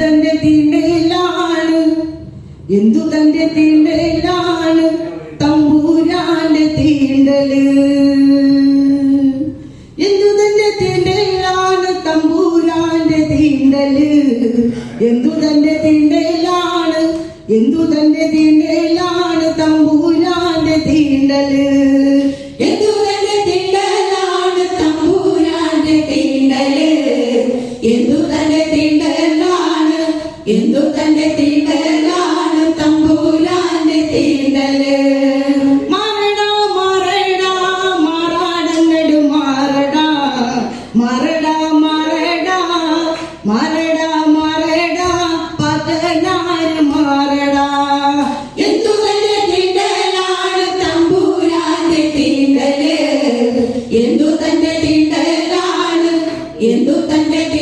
തന്റെ തിന്മയിലാണ്? എന്തു തന്റെ തീണ്ടയിലാണ് തമ്പൂരാന്റെ തീണ്ടൽ. എന്തു തന്റെ തീണ്ടയിലാണ് തമ്പൂരാന്റെ തീണ്ടൽ. എന്തു തന്റെ തീണ്ടയിലാണ് എന്തു തന്റെ തീണ്ടയിലാണ് തന്റെ തീണ്ടലാണ് എന്തു തന്നെ തീണ്ടലാണ് എന്തു തന്നെ തീണ്ടലാണ്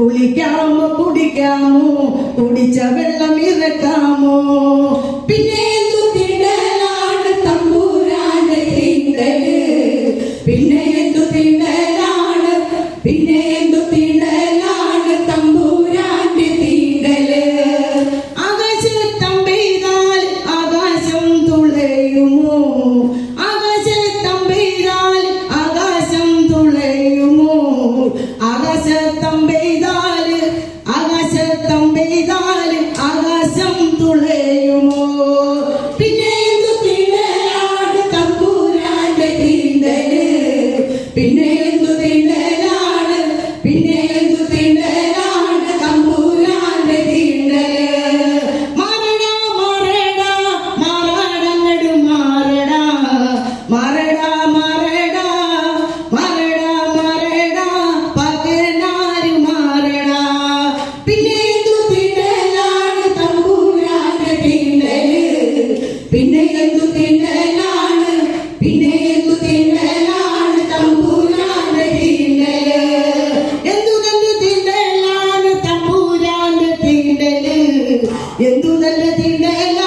കുളിക്കാമോ കുടിക്കാമോ കുടിച്ച വെള്ളം ഇറക്കാമോ? പിന്നെ എന്തു തിണ്ടലാണ് തമ്പൂരാന്റെ പിന്നെ എന്തു തിണ്ടലാണ് പിന്നെ എന്തു തിണ്ടലാണ്